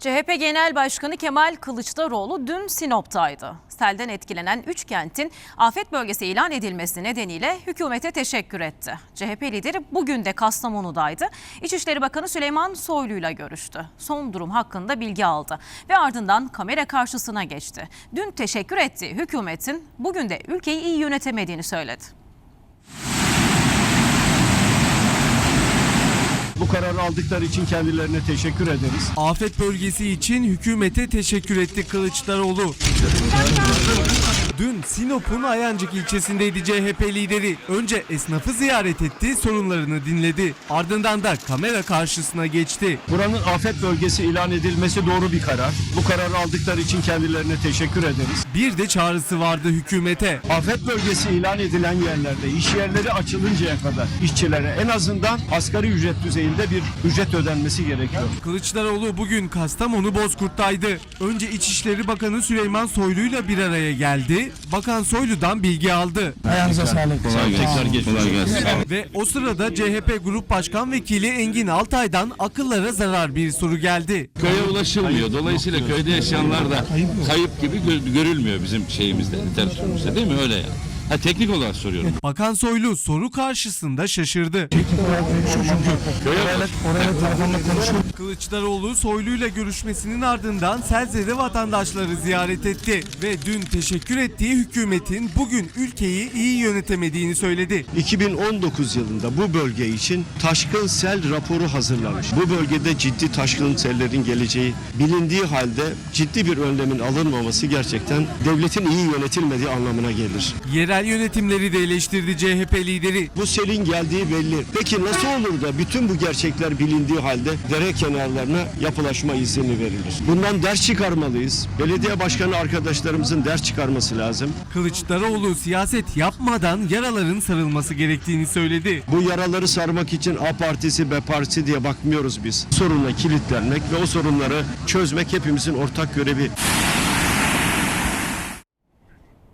CHP Genel Başkanı Kemal Kılıçdaroğlu dün Sinop'taydı. Selden etkilenen 3 kentin afet bölgesi ilan edilmesi nedeniyle hükümete teşekkür etti. CHP lideri bugün de Kastamonu'daydı. İçişleri Bakanı Süleyman Soylu'yla görüştü. Son durum hakkında bilgi aldı ve ardından kamera karşısına geçti. Dün teşekkür ettiği hükümetin bugün de ülkeyi iyi yönetemediğini söyledi. Kararı aldıkları için kendilerine teşekkür ederiz. Afet bölgesi için hükümete teşekkür etti Kılıçdaroğlu. Dün Sinop'un Ayancık ilçesindeydi CHP lideri. Önce esnafı ziyaret etti, sorunlarını dinledi. Ardından da kamera karşısına geçti. Buranın afet bölgesi ilan edilmesi doğru bir karar. Bu kararı aldıkları için kendilerine teşekkür ederiz. Bir de çağrısı vardı hükümete. Afet bölgesi ilan edilen yerlerde iş yerleri açılıncaya kadar işçilere en azından asgari ücret düzeyinde bir ücret ödenmesi gerekiyor. Kılıçdaroğlu bugün Kastamonu Bozkurt'taydı. Önce İçişleri Bakanı Süleyman Soylu'yla bir araya geldi. Bakan Soylu'dan bilgi aldı. Ayağınıza sağlık. Tekrar geçmiş olsun. Ve o sırada CHP Grup Başkan Vekili Engin Altay'dan akıllara zarar bir soru geldi. Köye ulaşılmıyor. Dolayısıyla köyde yaşayanlar da kayıp gibi gö- görülmüyor bizim şeyimizde, literatürümüzde değil mi? Öyle yani. Ha teknik olarak soruyorum. Bakan Soylu soru karşısında şaşırdı. Orayla, orayla telefonla konuşuyor. Kılıçdaroğlu Soylu'yla görüşmesinin ardından Selze'de vatandaşları ziyaret etti ve dün teşekkür ettiği hükümetin bugün ülkeyi iyi yönetemediğini söyledi. 2019 yılında bu bölge için taşkın sel raporu hazırlamış. Bu bölgede ciddi taşkın sellerin geleceği bilindiği halde ciddi bir önlemin alınmaması gerçekten devletin iyi yönetilmediği anlamına gelir. Yerel yönetimleri de eleştirdi CHP lideri. Bu selin geldiği belli. Peki nasıl olur da bütün bu gerçekler bilindiği halde dere kenarlarına yapılaşma izni verilir? Bundan ders çıkarmalıyız. Belediye başkanı arkadaşlarımızın ders çıkarması lazım. Kılıçdaroğlu siyaset yapmadan yaraların sarılması gerektiğini söyledi. Bu yaraları sarmak için A partisi, B partisi diye bakmıyoruz biz. Sorunla kilitlenmek ve o sorunları çözmek hepimizin ortak görevi.